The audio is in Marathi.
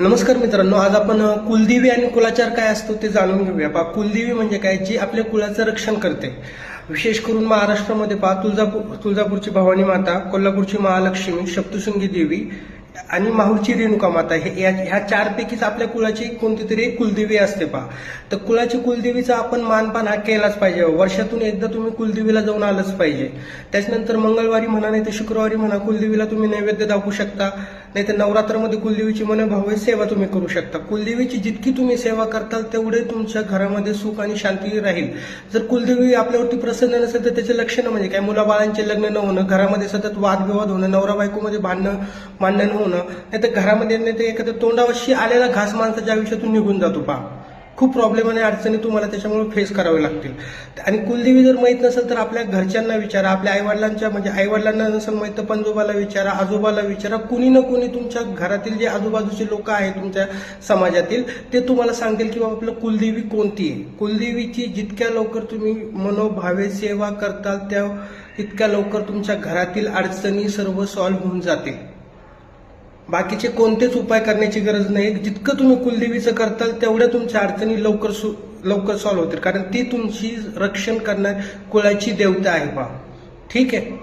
नमस्कार मित्रांनो आज आपण कुलदेवी आणि कुलाचार काय असतो ते जाणून घेऊया. पहा कुलदेवी म्हणजे काय? जी आपल्या कुलाचं रक्षण करते. विशेष करून महाराष्ट्रामध्ये पहा तुळजापूर तुळजापूरची भवानी माता कोल्हापूरची महालक्ष्मी सप्तशृंगी देवी आणि माहूरची रेणुका माता हे या- ह्या चारपैकीच आपल्या कुळाची कोणती तरी कुलदेवी असते पहा. तर कुळाची कुलदेवीचा आपण मानपान हा केलाच पाहिजे. वर्षातून एकदा तुम्ही कुलदेवीला जाऊन आलंच पाहिजे. त्याच्यानंतर मंगळवारी म्हणा नाही तर शुक्रवारी म्हणा कुलदेवीला तुम्ही नैवेद्य दाखवू शकता. नाही तर नवरात्रामध्ये कुलदेवीची मनोभावे सेवा तुम्ही करू शकता. कुलदेवीची जितकी तुम्ही सेवा करताल तेवढे तुमच्या घरामध्ये सुख आणि शांती राहील. जर कुलदेवी आपल्यावरती प्रसन्न नसेल तर त्याचे लक्षण म्हणजे काय? मुलाबाळांचे लग्न न होणं घरामध्ये सतत वादविवाद होणं नवरा बायकोमध्ये भांडणं मांडणं होणं होणं नाही तर घरामध्ये नाही तर एखाद्या तोंडावशी आलेला घास माणसाच्या आयुष्यातून निघून जातो पहा. खूप प्रॉब्लेम आणि अडचणी तुम्हाला त्याच्यामुळे फेस करावे लागतील. आणि कुलदेवी जर माहीत नसेल तर आपल्या घरच्यांना विचारा आपल्या आईवडिलांच्या म्हणजे आईवडिलांना नसेल माहीत तर पंजोबाला विचारा आजोबाला विचारा. कुणी ना कुणी तुमच्या घरातील जे आजूबाजूचे लोक आहेत तुमच्या समाजातील ते तुम्हाला सांगतील की बाबा आपलं कुलदेवी कोणती आहे? कुलदेवीची जितक्या लवकर तुम्ही मनोभावे सेवा करताल त्या तितक्या लवकर तुमच्या घरातील अडचणी सर्व सॉल्व्ह होऊन जातील. बाकीचे कोणतेच उपाय करण्याची गरज नाही. जितकं तुम्ही कुलदेवीचं करताल तेवढ्या तुमच्या अडचणी लवकर सु लवकर सॉल्व्ह होतील. कारण ती तुमची रक्षण करणार कुळाची देवता आहे बा ठीक आहे?